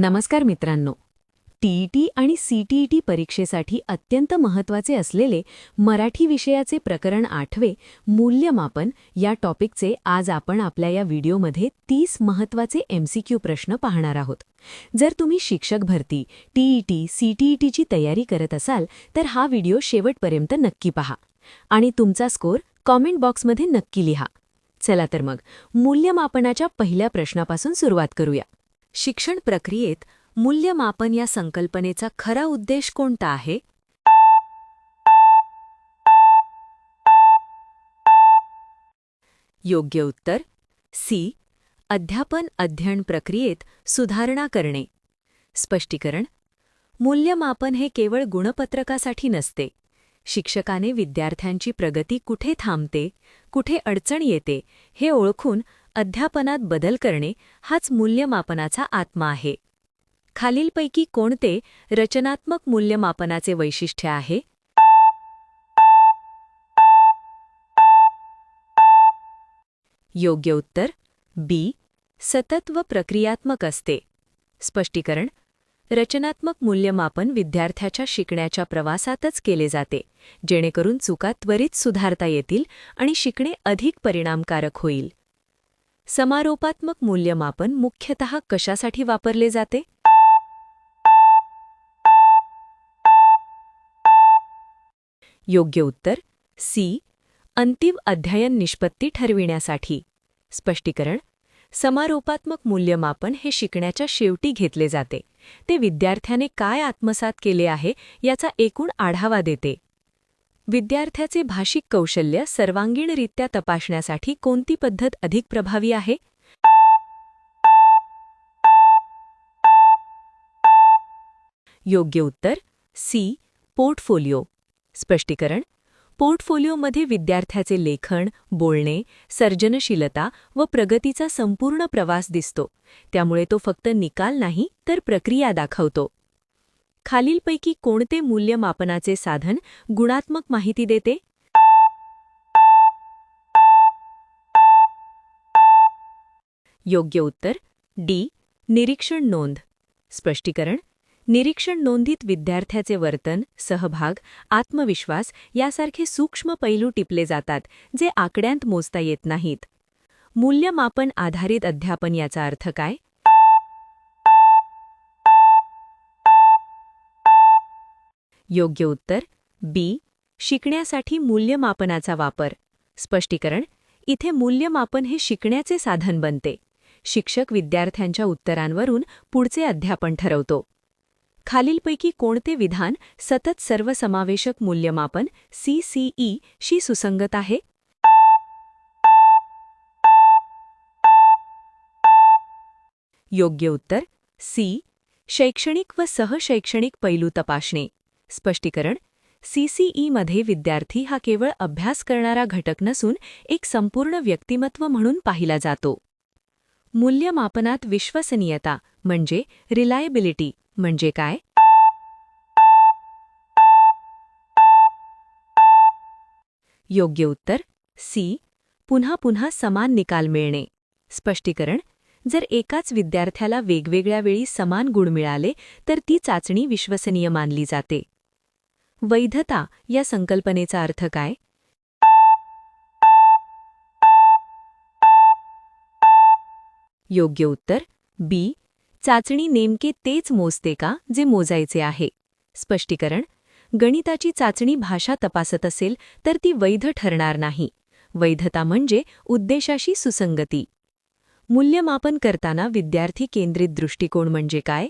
नमस्कार मित्रांनो. टीईटी आणि सीटीईटी परीक्षेसाठी अत्यंत महत्त्वाचे असलेले मराठी विषयाचे प्रकरण आठवे मूल्यमापन या टॉपिकचे आज आपण आपल्या या व्हिडिओमध्ये तीस महत्त्वाचे एमसीक्यू प्रश्न पाहणार आहोत. जर तुम्ही शिक्षक भरती टीईटी सीटीईटीची तयारी करत असाल तर हा व्हिडिओ शेवटपर्यंत नक्की पहा. आणि तुमचा स्कोर कॉमेंट बॉक्समध्ये नक्की लिहा. चला तर मग मूल्यमापनाच्या पहिल्या प्रश्नापासून सुरुवात करूया. शिक्षण प्रक्रियेत मूल्यमापन या संकल्पनेचा खरा उद्देश कोणता आहे? योग्य उत्तर सी. अध्यापन अध्ययन प्रक्रियेत सुधारणा करणे. स्पष्टीकरण मूल्यमापन हे केवळ गुणपत्रकासाठी नसते. शिक्षकाने विद्यार्थ्यांची प्रगती कुठे थांबते कुठे अडचण येते हे ओळखून अध्यापनात बदल करणे हाच मूल्यमापनाचा आत्मा आहे. खालीलपैकी कोणते रचनात्मक मूल्यमापनाचे वैशिष्ट्य आहे? योग्य उत्तर बी. सतत व प्रक्रियात्मक असते. स्पष्टीकरण रचनात्मक मूल्यमापन विद्यार्थ्याच्या शिकण्याच्या प्रवासातच केले जाते जेणेकरून चुका त्वरित सुधारता येतील आणि शिकणे अधिक परिणामकारक होईल. समारोपात्मक मूल्यमापन मुख्यतः कशासाठी वापरले जाते? योग्य उत्तर सी. अंतिम अध्ययन निष्पत्ती ठरविण्यासाठी. स्पष्टीकरण समारोपात्मक मूल्यमापन हे शिकण्याच्या शेवटी घेतले जाते. ते विद्यार्थ्याने काय आत्मसात केले आहे याचा एकूण आढावा देते. विद्यार्थ्याचे भाषिक कौशल्य सर्वांगीणरित्या तपासण्यासाठी कोणती पद्धत अधिक प्रभावी आहे? योग्य उत्तर सी पोर्टफोलिओ. स्पष्टीकरण पोर्टफोलिओमध्ये विद्यार्थ्याचे लेखन बोलणे सर्जनशीलता व प्रगतीचा संपूर्ण प्रवास दिसतो. त्यामुळे तो फक्त निकाल नाही तर प्रक्रिया दाखवतो. खालीलपैकी कोणते मूल्यमापनाचे साधन गुणात्मक माहिती देते? योग्य उत्तर डी. निरीक्षण नोंद. स्पष्टीकरण निरीक्षण नोंदीत विद्यार्थ्याचे वर्तन सहभाग आत्मविश्वास यासारखे सूक्ष्म पैलू टिपले जातात जे आकड्यांत मोजता येत नाहीत. मूल्यमापन आधारित अध्यापन याचा अर्थ काय? योग्य उत्तर बी शिकण्यासाठी मूल्यमापनाचा वापर. स्पष्टीकरण इथे मूल्यमापन हे शिकण्याचे साधन बनते. शिक्षक विद्यार्थ्यांच्या उत्तरांवरून पुढचे अध्यापन ठरवतो. खालीलपैकी कोणते विधान सतत सर्वसमावेशक मूल्यमापन सीसीई शी सुसंगत आहे? योग्य उत्तर सी शैक्षणिक व सहशैक्षणिक पैलू तपासणे. स्पष्टीकरण सीसीईमध्ये विद्यार्थी हा केवळ अभ्यास करणारा घटक नसून एक संपूर्ण व्यक्तिमत्व म्हणून पाहिला जातो. मूल्यमापनात विश्वसनीयता म्हणजे रिलायबिलिटी म्हणजे काय? योग्य उत्तर सी. पुन्हा पुन्हा समान निकाल मिळणे. स्पष्टीकरण जर एकाच विद्यार्थ्याला वेगवेगळ्या वेळी समान गुण मिळाले तर ती चाचणी विश्वसनीय मानली जाते. वैधता या संकल्पनेचा अर्थ काय? योग्य उत्तर बी. चाचणी नेमके तेच मोजते का जे मोजायचे आहे? स्पष्टीकरण गणिताची चाचणी भाषा तपासत असेल तर ती वैध ठरणार नाही. वैधता म्हणजे उद्देशाशी सुसंगती. मूल्यमापन करताना विद्यार्थी केंद्रित दृष्टिकोन म्हणजे काय?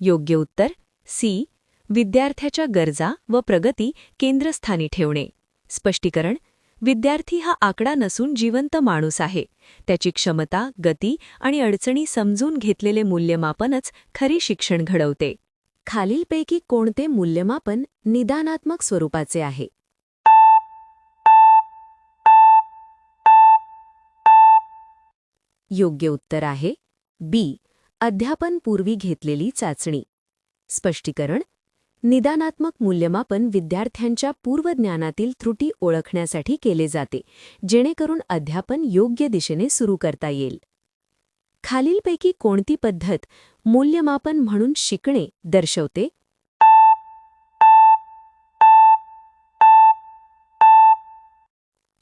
योग्य उत्तर सी. विद्यार्थ्याच्या गरजा व प्रगती केंद्रस्थानी ठेवणे. स्पष्टीकरण विद्यार्थी हा आकडा नसून जिवंत माणूस आहे. त्याची क्षमता गती आणि अडचणी समजून घेतलेले मूल्यमापनच खरी शिक्षण घडवते. खालीलपैकी कोणते मूल्यमापन निदानात्मक स्वरूपाचे आहे? योग्य उत्तर आहे बी. अध्यापनपूर्वी घेतलेली चाचणी. स्पष्टीकरण निदानात्मक मूल्यमापन विद्यार्थ्यांच्या पूर्वज्ञानातील त्रुटी ओळखण्यासाठी केले जाते जेणेकरून अध्यापन योग्य दिशेने सुरू करता येईल. खालीलपैकी कोणती पद्धत मूल्यमापन म्हणून शिकणे दर्शवते?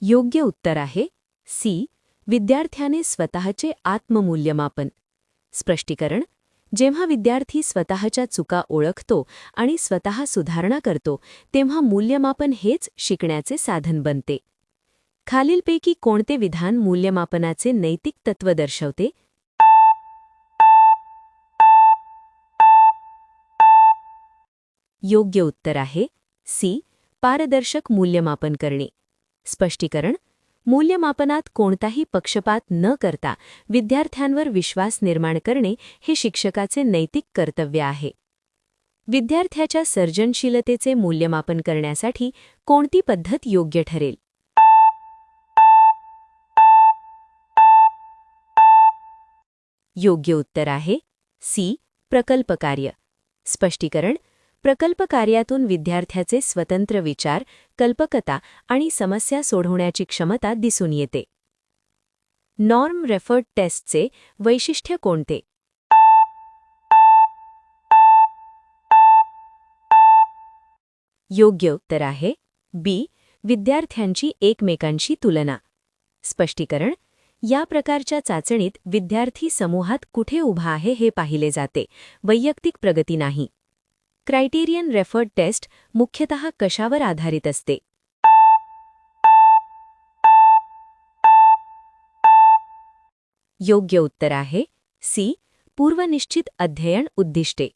योग्य उत्तर आहे सी. विद्यार्थ्याने स्वतःचे आत्ममूल्यमापन. स्पष्टीकरण. जेव्हा विद्यार्थी स्वतःच्या चुका ओळखतो आणि स्वतः सुधारणा करतो तेव्हा मूल्यमापन हेच शिकण्याचे साधन बनते. खालीलपैकी कोणते विधान मूल्यमापनाचे नैतिक तत्व दर्शवते? योग्य उत्तर आहे सी. पारदर्शक मूल्यमापन करणे. स्पष्टीकरण. मूल्यमापनात कोणताही पक्षपात न करता विद्यार्थ्यांवर विश्वास निर्माण करणे हे शिक्षकाचे नैतिक कर्तव्य आहे. विद्यार्थ्याच्या सर्जनशीलतेचे मूल्यमापन करण्यासाठी कोणती पद्धत योग्य ठरेल? योग्य उत्तर आहे सी. प्रकल्प कार्य. स्पष्टीकरण प्रकल्प कार्यातून विद्यार्थ्याचे स्वतंत्र विचार कल्पकता आणि समस्या सोडवण्याची क्षमता दिसून येते. नॉर्म रेफर्ड टेस्टचे वैशिष्ट्य कोणते? योग्य उत्तर आहे बी विद्यार्थ्यांची एकमेकांशी तुलना. स्पष्टीकरण या प्रकारच्या चाचणीत विद्यार्थी समूहात कुठे उभा आहे हे पाहिले जाते वैयक्तिक प्रगती नाही. क्रायटेरियन रेफर्ड टेस्ट मुख्यतः कशावर आधारित असते? योग्य उत्तर आहे सी. पूर्वनिश्चित अध्ययन उद्दिष्टे.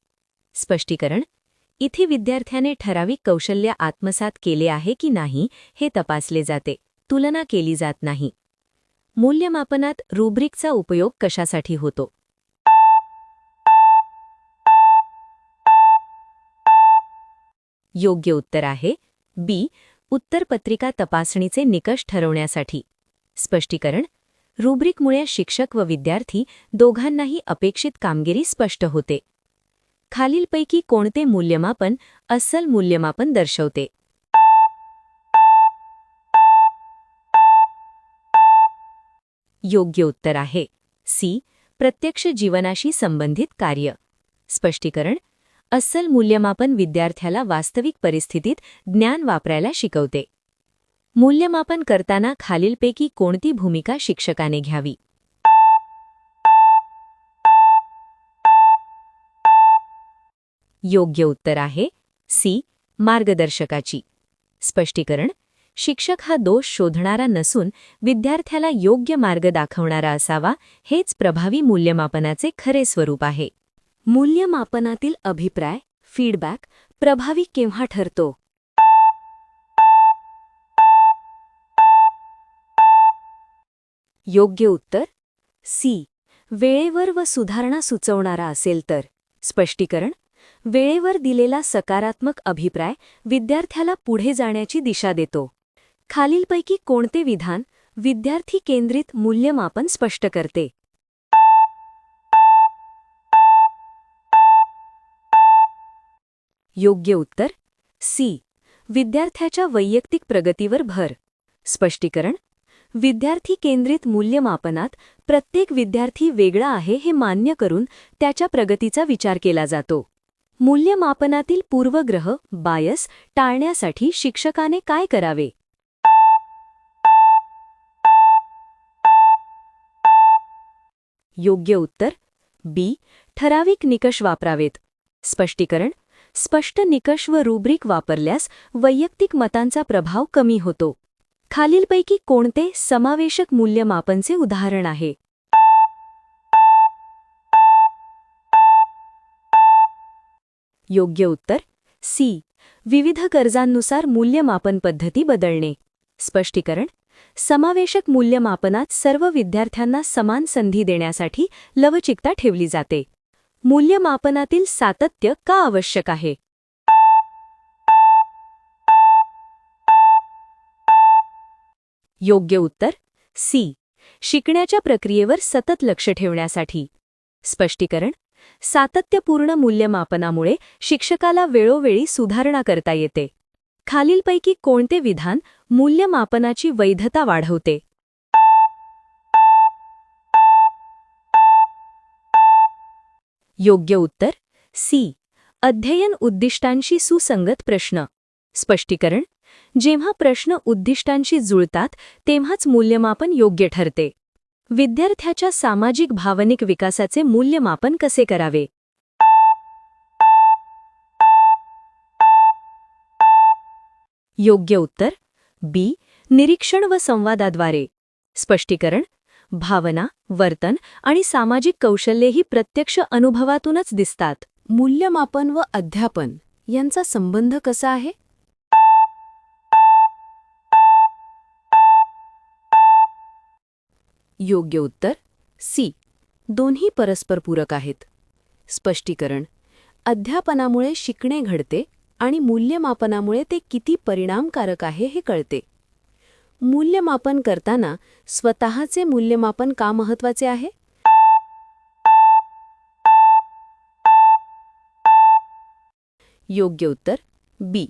स्पष्टीकरण इथे विद्यार्थ्याने ठराविक कौशल्य आत्मसात केले आहे की नाही हे तपासले जाते तुलना केली जात नाही. मूल्यमापनात रुब्रिकचा उपयोग कशासाठी होतो? योग्य उत्तर आहे. बी. उत्तरपत्रिका तपासणीचे निकष ठरवण्यासाठी. स्पष्टीकरण. रुब्रिकमुळे शिक्षक व विद्यार्थी दोघांनाही अपेक्षित कामगिरी स्पष्ट होते. खालीलपैकी कोणते मूल्यमापन अस्सल मूल्यमापन दर्शवते? योग्य उत्तर आहे. सी. प्रत्यक्ष जीवनाशी संबंधित कार्य. स्पष्टीकरण. अस्सल मूल्यमापन विद्यार्थ्याला वास्तविक परिस्थितीत ज्ञान वापरायला शिकवते. मूल्यमापन करताना खालीलपैकी कोणती भूमिका शिक्षकाने घ्यावी? योग्य उत्तर आहे सी. मार्गदर्शकाची. स्पष्टीकरण शिक्षक हा दोष शोधणारा नसून विद्यार्थ्याला योग्य मार्ग दाखवणारा असावा हेच प्रभावी मूल्यमापनाचे खरे स्वरूप आहे. मूल्यमापनातील अभिप्राय फीडबॅक प्रभावी केव्हा ठरतो? योग्य उत्तर? सी वेळेवर व सुधारणा सुचवणारा असेल तर. स्पष्टीकरण? वेळेवर दिलेला सकारात्मक अभिप्राय विद्यार्थ्याला पुढे जाण्याची दिशा देतो. खालीलपैकी कोणते विधान विद्यार्थी केंद्रित मूल्यमापन स्पष्ट करते? योग्य उत्तर? सी. विद्यार्थ्याच्या वैयक्तिक प्रगतीवर भर. स्पष्टीकरण? विद्यार्थी केंद्रित मूल्यमापनात प्रत्येक विद्यार्थी वेगळा आहे हे मान्य करून त्याच्या प्रगतीचा विचार केला जातो. मूल्यमापनातील पूर्वग्रह बायस टाळण्यासाठी शिक्षकाने काय करावे? योग्य उत्तर? बी. ठराविक निकष वापरावेत. स्पष्टीकरण? स्पष्ट निकष व रुब्रिक वापरल्यास वैयक्तिक मतांचा प्रभाव कमी होतो. खालीलपैकी कोणते समावेशक मूल्यमापनचे उदाहरण आहे? योग्य उत्तर सी. विविध कर्जांनुसार मूल्यमापन पद्धती बदलणे. स्पष्टीकरण समावेशक मूल्यमापनात सर्व विद्यार्थ्यांना समान संधी देण्यासाठी लवचिकता ठेवली जाते. मूल्यमापनातील सातत्य का आवश्यक आहे? योग्य उत्तर सी. शिकण्याच्या प्रक्रियेवर सतत लक्ष ठेवण्यासाठी. स्पष्टीकरण सातत्यपूर्ण मूल्यमापनामुळे शिक्षकाला वेळोवेळी सुधारणा करता येते. खालीलपैकी कोणते विधान मूल्यमापनाची वैधता वाढवते? योग्य उत्तर? सी. अध्ययन उद्दिष्टांशी सुसंगत प्रश्न. स्पष्टीकरण. जेव्हा प्रश्न उद्दिष्टांशी जुळतात तेव्हाच मूल्यमापन योग्य ठरते. विद्यार्थ्याच्या सामाजिक भावनिक विकासाचे मूल्यमापन कसे करावे? योग्य उत्तर? बी. निरीक्षण व संवादाद्वारे. स्पष्टीकरण. भावना वर्तन आणि सामाजिक कौशल्येही प्रत्यक्ष अनुभवातूनच दिसतात. मूल्यमापन व अध्यापन यांचा संबंध कसा आहे? योग्य उत्तर सी दोन्ही परस्परपूरक आहेत. स्पष्टीकरण अध्यापनामुळे शिकणे घडते आणि मूल्यमापनामुळे ते किती परिणामकारक आहे हे कळते. मूल्यमापन करताना स्वतःचे मूल्यमापन का महत्त्वाचे आहे? योग्य उत्तर बी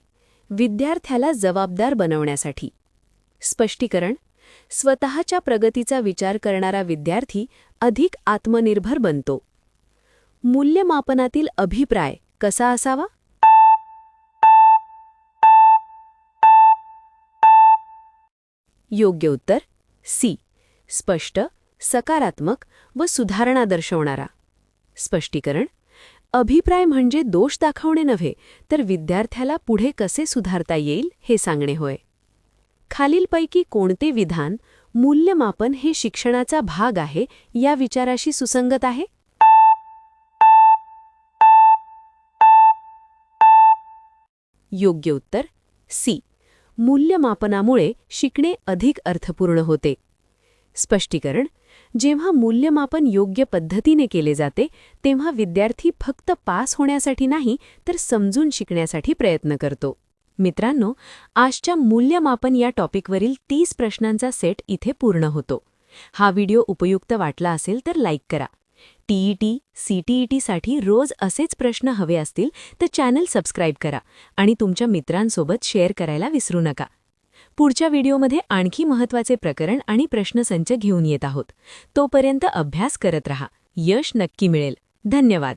विद्यार्थ्याला जबाबदार बनवण्यासाठी. स्पष्टीकरण स्वतःच्या प्रगतीचा विचार करणारा विद्यार्थी अधिक आत्मनिर्भर बनतो. मूल्यमापनातील अभिप्राय कसा असावा? योग्य उत्तर सी. स्पष्ट सकारात्मक व सुधारणा दर्शवणारा. स्पष्टीकरण अभिप्राय म्हणजे दोष दाखवणे नव्हे तर विद्यार्थ्याला पुढे कसे सुधारता येईल हे सांगणे होय. खालीलपैकी कोणते विधान मूल्यमापन हे शिक्षणाचा भाग आहे या विचाराशी सुसंगत आहे? योग्य उत्तर सी. मूल्यमापनामुळे शिकणे अधिक अर्थपूर्ण होते. स्पष्टीकरण जेव्हा मूल्यमापन योग्य पद्धतीने केले जाते तेव्हा विद्यार्थी फक्त पास होण्यासाठी नाही तर समजून शिकण्यासाठी प्रयत्न करतो. मित्रांनो आजच्या मूल्यमापन या टॉपिकवरील तीस प्रश्नांचा सेट इथे पूर्ण होतो. हा व्हिडिओ उपयुक्त वाटला असेल तर लाईक करा. टीईटी सीटीईटीसाठी रोज असेच प्रश्न हवे असतील तर चॅनल सबस्क्राईब करा आणि तुमच्या मित्रांसोबत शेअर करायला विसरू नका. पुढच्या व्हिडिओमध्ये आणखी महत्त्वाचे प्रकरण आणि प्रश्नसंच घेऊन येत आहोत. तोपर्यंत अभ्यास करत रहा. यश नक्की मिळेल. धन्यवाद.